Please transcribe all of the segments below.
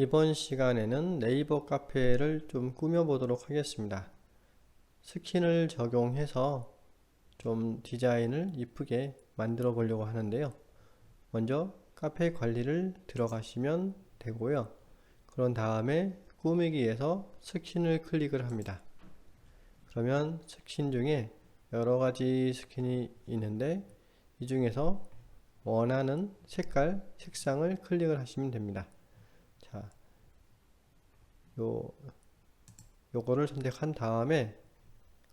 이번 시간에는 네이버 카페를 좀 꾸며보도록 하겠습니다. 스킨을 적용해서 좀 디자인을 이쁘게 만들어 보려고 하는데요. 먼저 카페 관리를 들어가시면 되고요. 그런 다음에 꾸미기에서 스킨을 클릭을 합니다. 그러면 스킨 중에 여러 가지 스킨이 있는데 이 중에서 원하는 색깔, 색상을 클릭을 하시면 됩니다. 자, 요, 요거를 선택한 다음에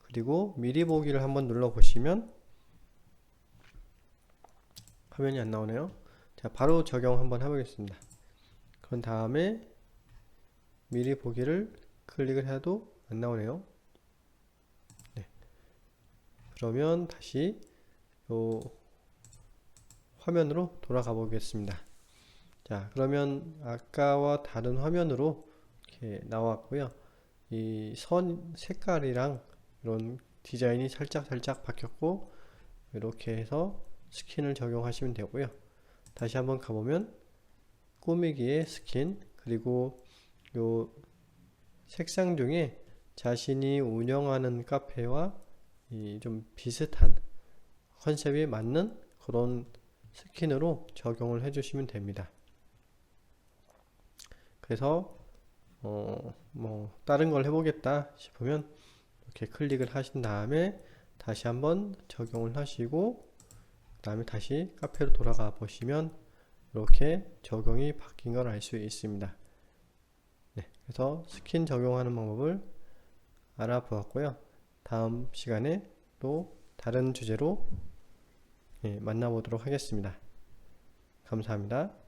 그리고 미리 보기를 한번 눌러 보시면 화면이 안 나오네요. 자, 바로 적용 한번 해보겠습니다. 그런 다음에 미리 보기를 클릭을 해도 안 나오네요. 네. 그러면 다시 요 화면으로 돌아가 보겠습니다. 자, 그러면 아까와 다른 화면으로 이렇게 나왔고요. 이 선 색깔이랑 이런 디자인이 살짝 살짝 바뀌었고 이렇게 해서 스킨을 적용하시면 되고요. 다시 한번 가보면 꾸미기의 스킨 그리고 요 색상 중에 자신이 운영하는 카페와 이좀 비슷한 컨셉에 맞는 그런 스킨으로 적용을 해주시면 됩니다. 그래서 어, 뭐 다른 걸 해보겠다 싶으면 이렇게 클릭을 하신 다음에 다시 한번 적용을 하시고 그 다음에 다시 카페로 돌아가 보시면 이렇게 적용이 바뀐 걸 알 수 있습니다. 네, 그래서 스킨 적용하는 방법을 알아보았고요. 다음 시간에 또 다른 주제로 예, 만나보도록 하겠습니다. 감사합니다.